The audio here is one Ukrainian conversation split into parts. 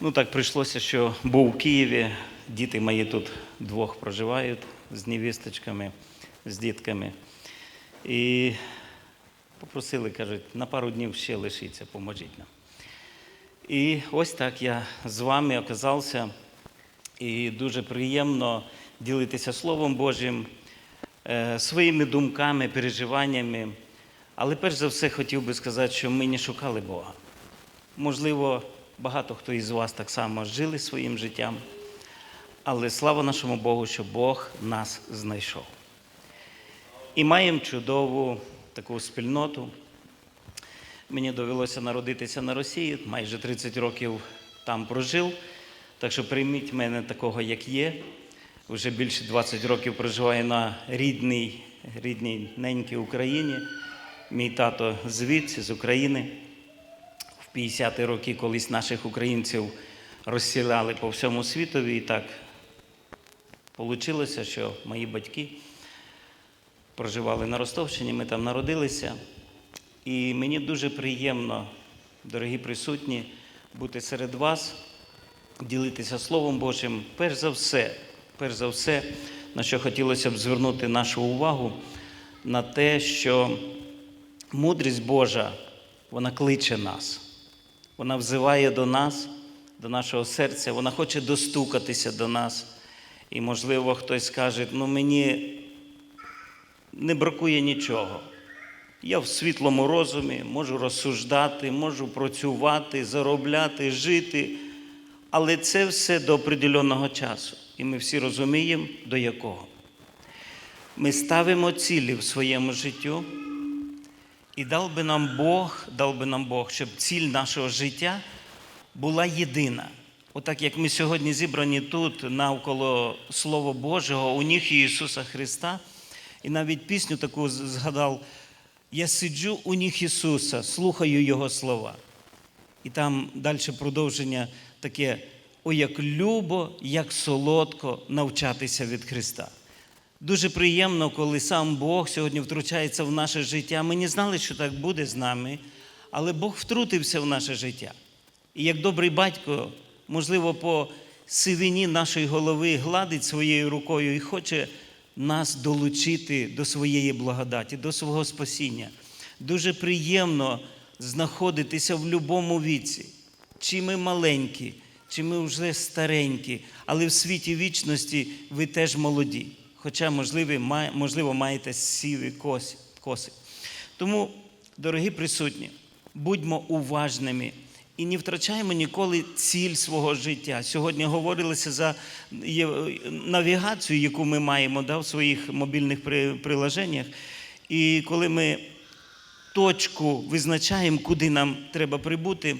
Ну так прийшлося, що був в Києві. Діти мої тут двох проживають з невісточками, з дітками. І попросили, кажуть, на пару днів ще лишіться, поможіть нам. І ось так я з вами оказався. І дуже приємно ділитися Словом Божим, е, своїми думками, переживаннями. Але перш за все хотів би сказати, що ми не шукали Бога. Можливо, багато хто із вас так само жили своїм життям, але слава нашому Богу, що Бог нас знайшов. І маємо чудову таку спільноту. Мені довелося народитися на Росії, майже 30 років там прожив. Так що прийміть мене такого, як є. Вже більше 20 років проживаю на рідній, рідній ненькій Україні. Мій тато звідси, з України. В 50-ті роки колись наших українців розсіляли по всьому світові. І так вийшло, що мої батьки проживали на Ростовщині, ми там народилися. І мені дуже приємно, дорогі присутні, бути серед вас, ділитися Словом Божим. Перш за все, перш за все, на що хотілося б звернути нашу увагу, на те, що мудрість Божа, вона кличе нас, вона взиває до нас, до нашого серця, вона хоче достукатися до нас. І, можливо, хтось скаже, ну мені не бракує нічого. Я в світлому розумі можу розсуждати, можу працювати, заробляти, жити. Але це все до определеного часу. І ми всі розуміємо, до якого. Ми ставимо цілі в своєму життю, і дав би нам Бог, дав би нам Бог, щоб ціль нашого життя була єдина. Отак як ми сьогодні зібрані тут навколо Слова Божого, у ніг Ісуса Христа, і навіть пісню таку згадав. Я сиджу у ніг Ісуса, слухаю Його слова. І там далі продовження таке: о, як любо, як солодко навчатися від Христа. Дуже приємно, коли сам Бог сьогодні втручається в наше життя. Ми не знали, що так буде з нами, але Бог втрутився в наше життя. І як добрий батько, можливо, по сивині нашої голови гладить своєю рукою і хоче нас долучити до своєї благодаті, до свого спасіння. Дуже приємно знаходитися в будь-якому віці, чи ми маленькі, чи ми вже старенькі, але в світі вічності ви теж молоді. Хоча, можливо, маєте сіві коси. Тому, дорогі присутні, будьмо уважними і не втрачаємо ніколи ціль свого життя. Сьогодні говорилося за навігацію, яку ми маємо да, в своїх мобільних приложеннях. І коли ми точку визначаємо, куди нам треба прибути,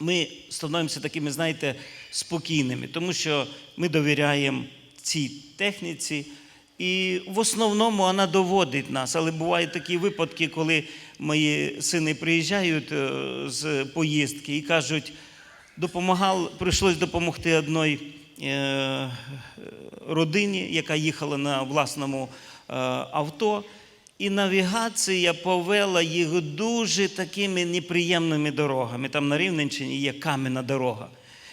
ми становимося такими, знаєте, спокійними, тому що ми довіряємо цій техніці. І в основному вона доводить нас, але бувають такі випадки, коли мої сини приїжджають е, з поїздки і кажуть, допомагав, прийшлось допомогти одній е, родині, яка їхала на власному е, авто. І навігація повела їх дуже такими неприємними дорогами. Там на Рівненщині є кам'яна дорога.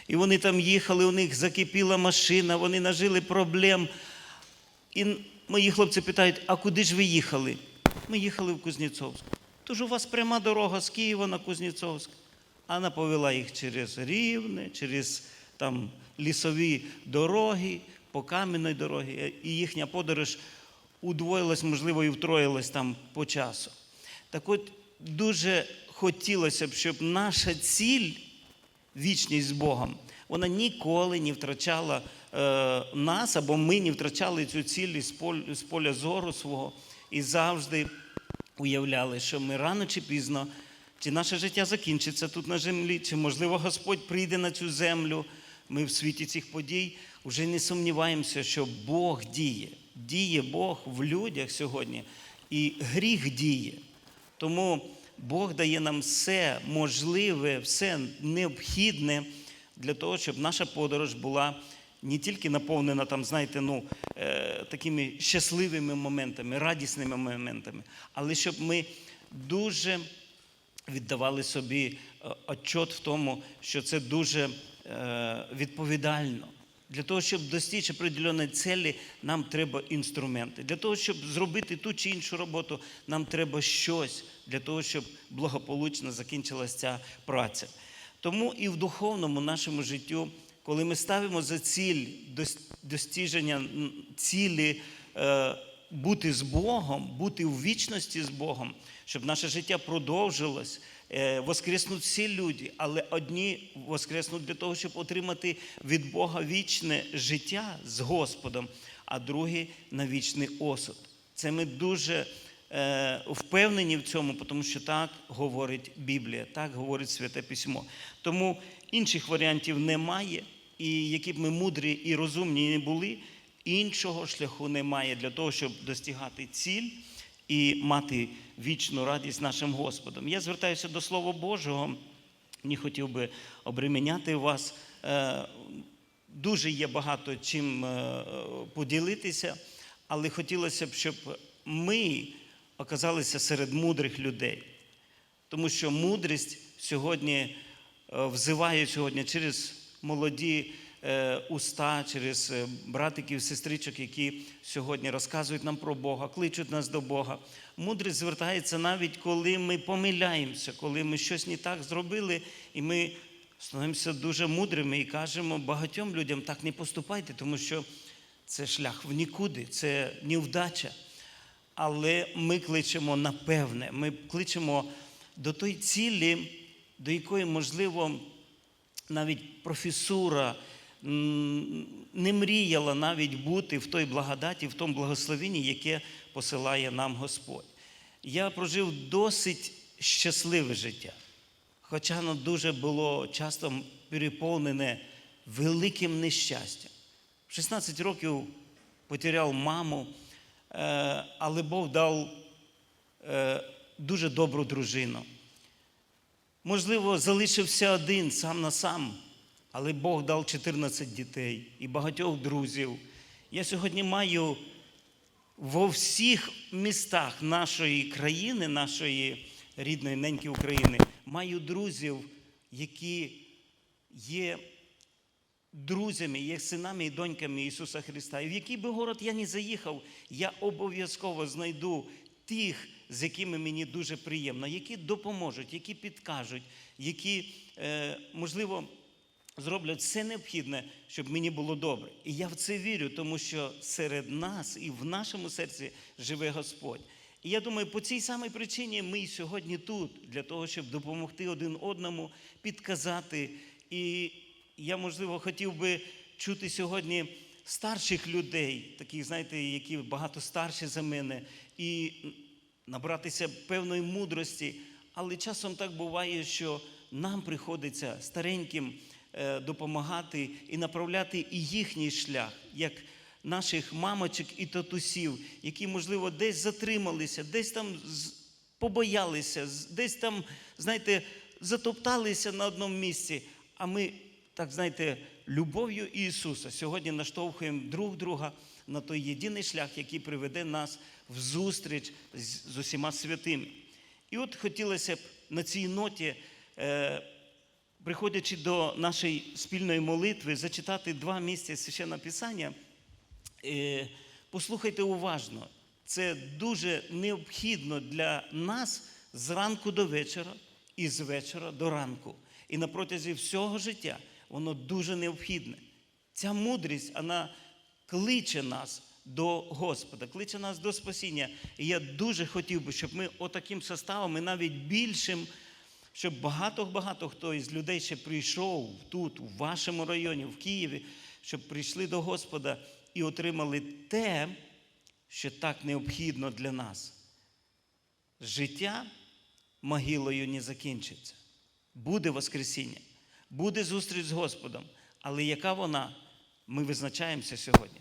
І вони там їхали, у них закипіла машина, вони нажили проблем. І мої хлопці питають, а куди ж ви їхали? Ми їхали в Кузнєцовськ. Тож у вас пряма дорога з Києва на Кузнєцовськ. Вона повела їх через Рівне, через там, лісові дороги, по кам'яної дороги. І їхня подорож удвоїлась, можливо, і втроїлась там по часу. Так от дуже хотілося б, щоб наша ціль, вічність з Богом, вона ніколи не втрачала е, нас, або ми не втрачали цю поля, з поля зору свого і завжди уявляли, що ми рано чи пізно, чи наше життя закінчиться тут на землі, чи, можливо, Господь прийде на цю землю. Ми в світі цих подій вже не сумніваємося, що Бог діє. Діє Бог в людях сьогодні, і гріх діє. Тому Бог дає нам все можливе, все необхідне для того, щоб наша подорож була не тільки наповнена там, знаєте, ну, е, такими щасливими моментами, радісними моментами, але щоб ми дуже віддавали собі отчот в тому, що це дуже е, відповідально. Для того, щоб достичь определеної цілі, нам треба інструменти. Для того, щоб зробити ту чи іншу роботу, нам треба щось для того, щоб благополучно закінчилася ця праця. Тому і в духовному нашому життю, коли ми ставимо за ціль достіження цілі е, бути з Богом, бути у вічності з Богом, щоб наше життя продовжилось, е, воскреснуть всі люди, але одні воскреснуть для того, щоб отримати від Бога вічне життя з Господом, а другі на вічний осуд. Це ми дуже впевнені в цьому, тому що так говорить Біблія, так говорить Святе Письмо. Тому інших варіантів немає, і які б ми мудрі і розумні не були, іншого шляху немає для того, щоб достигати ціль і мати вічну радість нашим Господом. Я звертаюся до Слова Божого. Не хотів би обременяти вас. Е, Дуже є багато чим е, поділитися, але хотілося б, щоб ми оказалися серед мудрих людей. Тому що мудрість сьогодні е, взиває сьогодні через молоді е, уста, через е, братиків, сестричок, які сьогодні розказують нам про Бога, кличуть нас до Бога. Мудрість звертається навіть коли ми помиляємося, коли ми щось не так зробили, і ми становимося дуже мудрими і кажемо багатьом людям так не поступайте, тому що це шлях в нікуди, це невдача. Але ми кличемо напевне, ми кличемо до тої цілі, до якої, можливо, навіть професура не мріяла навіть бути в той благодаті, в тому благословенні, яке посилає нам Господь. Я прожив досить щасливе життя, хоча воно дуже було часто переповнене великим нещастям. В 16 років потеряв маму, але Бог дав е, дуже добру дружину. Можливо, залишився один сам на сам, але Бог дав 14 дітей і багатьох друзів. Я сьогодні маю во всіх містах нашої країни, нашої рідної неньки України, маю друзів, які є друзями, є синами і доньками Ісуса Христа. І в який би город я не заїхав, я обов'язково знайду тих, з якими мені дуже приємно, які допоможуть, які підкажуть, які, е, можливо, зроблять все необхідне, щоб мені було добре. І я в це вірю, тому що серед нас і в нашому серці живе Господь. І я думаю, по цій самій причині ми сьогодні тут, для того, щоб допомогти один одному, підказати. І я, можливо, хотів би чути сьогодні старших людей, таких, знаєте, які багато старші за мене, і набратися певної мудрості. Але часом так буває, що нам приходиться стареньким е, допомагати і направляти і їхній шлях, як наших мамочок і татусів, які, можливо, десь затрималися, десь там побоялися, десь там, знаєте, затопталися на одному місці. А ми, так знаєте, любов'ю Ісуса сьогодні наштовхуємо друг друга на той єдиний шлях, який приведе нас в зустріч з, усіма святими. І от хотілося б на цій ноті, е, приходячи до нашої спільної молитви, зачитати два місця священного Писання. Е, Послухайте уважно, це дуже необхідно для нас зранку до вечора і з вечора до ранку. І на протязі всього життя воно дуже необхідне. Ця мудрість, вона кличе нас до Господа, кличе нас до спасіння. І я дуже хотів би, щоб ми отаким составом і навіть більшим, щоб багато-багато хто із людей ще прийшов тут, у вашому районі, в Києві, щоб прийшли до Господа і отримали те, що так необхідно для нас. Життя могилою не закінчиться. Буде Воскресіння, буде зустріч з Господом. Але яка вона, ми визначаємося сьогодні.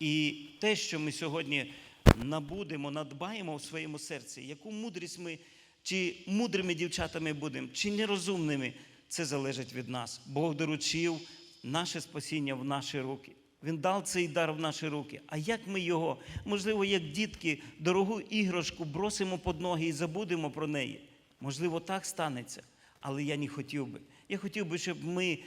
І те, що ми сьогодні набудемо, надбаємо в своєму серці, яку мудрість ми, чи мудрими дівчатами будемо, чи нерозумними, це залежить від нас. Бог доручив наше спасіння в наші руки. Він дав цей дар в наші руки. А як ми його, можливо, як дітки, дорогу іграшку бросимо під ноги і забудемо про неї? Можливо, так станеться. Але я не хотів би. Я хотів би, щоб ми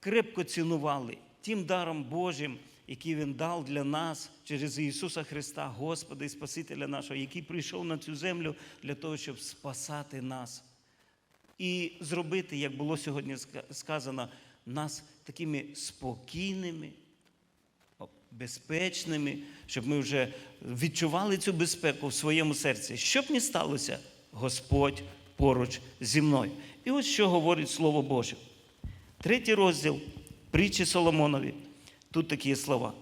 крепко цінували тим даром Божим, який Він дав для нас через Ісуса Христа, Господа і Спасителя нашого, який прийшов на цю землю для того, щоб спасати нас. І зробити, як було сьогодні сказано, нас такими спокійними, безпечними, щоб ми вже відчували цю безпеку в своєму серці. Що б ні сталося, Господь поруч зі мною. І ось що говорить Слово Боже. Третій розділ притчі Соломонові. Тут такі слова.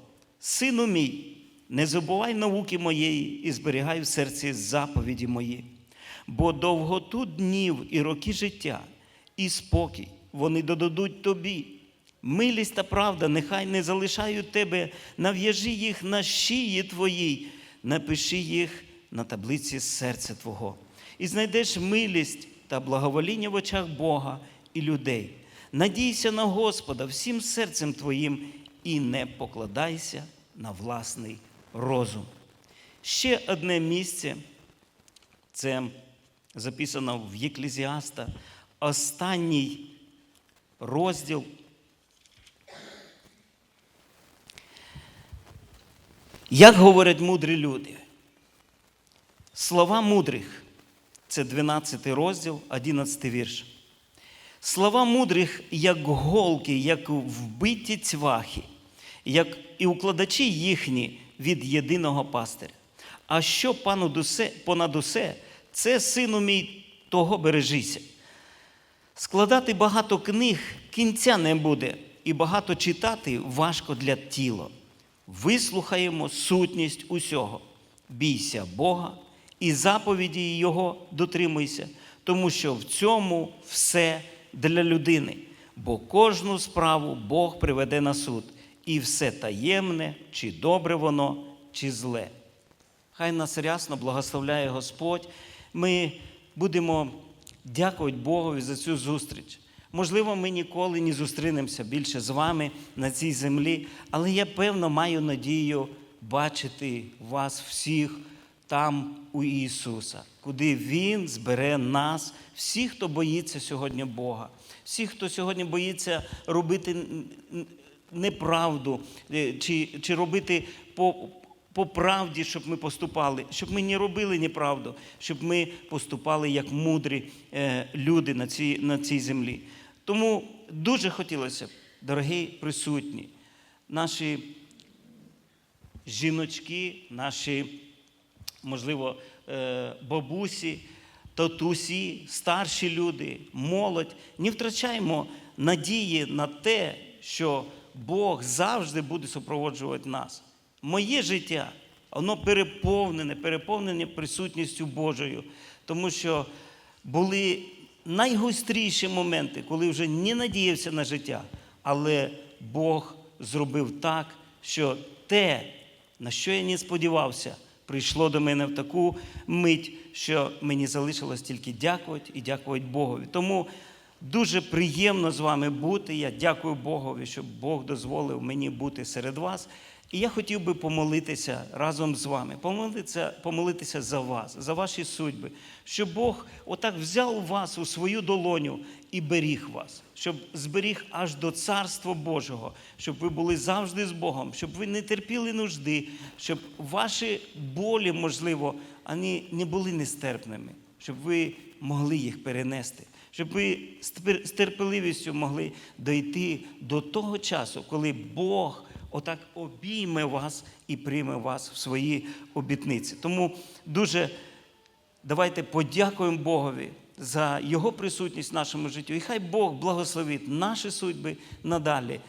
Сину мій, не забувай науки моєї і зберігай в серці заповіді мої, бо довготу днів і роки життя, і спокій вони додадуть тобі. Милість та правда нехай не залишають тебе, нав'яжи їх на шиї твоїй, напиши їх на таблиці серця Твого. І знайдеш милість та благовоління в очах Бога і людей. Надійся на Господа всім серцем твоїм і не покладайся на власний розум. Ще одне місце це записано в Єклезіаста, останній розділ. Як говорять мудрі люди? Слова мудрих це 12 розділ, 11 вірш. Слова мудрих, як голки, як вбиті цвахи, як і укладачі їхні від єдиного пастиря. А що пану дусе, понад усе, це сину мій, того бережися. Складати багато книг кінця не буде, і багато читати важко для тіла. Вислухаємо сутність усього. Бійся Бога і заповіді Його дотримуйся, тому що в цьому все для людини, бо кожну справу Бог приведе на суд, і все таємне, чи добре воно, чи зле. Хай нас рясно благословляє Господь. Ми будемо дякувати Богові за цю зустріч. Можливо, ми ніколи не зустрінемося більше з вами на цій землі, але я певно маю надію бачити вас всіх там у Ісуса, куди Він збере нас, всіх, хто боїться сьогодні Бога, всіх, хто сьогодні боїться робити неправду е, чи, чи робити по, по правді, щоб ми поступали, щоб ми не робили неправду, щоб ми поступали як мудрі е, люди на цій, на цій землі. Тому дуже хотілося б, дорогі присутні, наші жіночки, наші, можливо, е, бабусі, татусі, старші люди, молодь, не втрачаємо надії на те, що Бог завжди буде супроводжувати нас. Моє життя, воно переповнене, переповнене присутністю Божою, тому що були найгостріші моменти, коли вже не надіявся на життя, але Бог зробив так, що те, на що я не сподівався, прийшло до мене в таку мить, що мені залишилось тільки дякувати і дякувати Богові. Тому дуже приємно з вами бути. Я дякую Богові, що Бог дозволив мені бути серед вас. І я хотів би помолитися разом з вами, помолитися, помолитися за вас, за ваші судьби, щоб Бог отак взяв вас у свою долоню і беріг вас, щоб зберіг аж до Царства Божого, щоб ви були завжди з Богом, щоб ви не терпіли нужди, щоб ваші болі, можливо, вони не були нестерпними, щоб ви могли їх перенести, щоб ви з терпеливістю могли дойти до того часу, коли Бог отак обійме вас і прийме вас в свої обітниці. Тому дуже давайте подякуємо Богові за Його присутність в нашому житті. І хай Бог благословить наші судьби надалі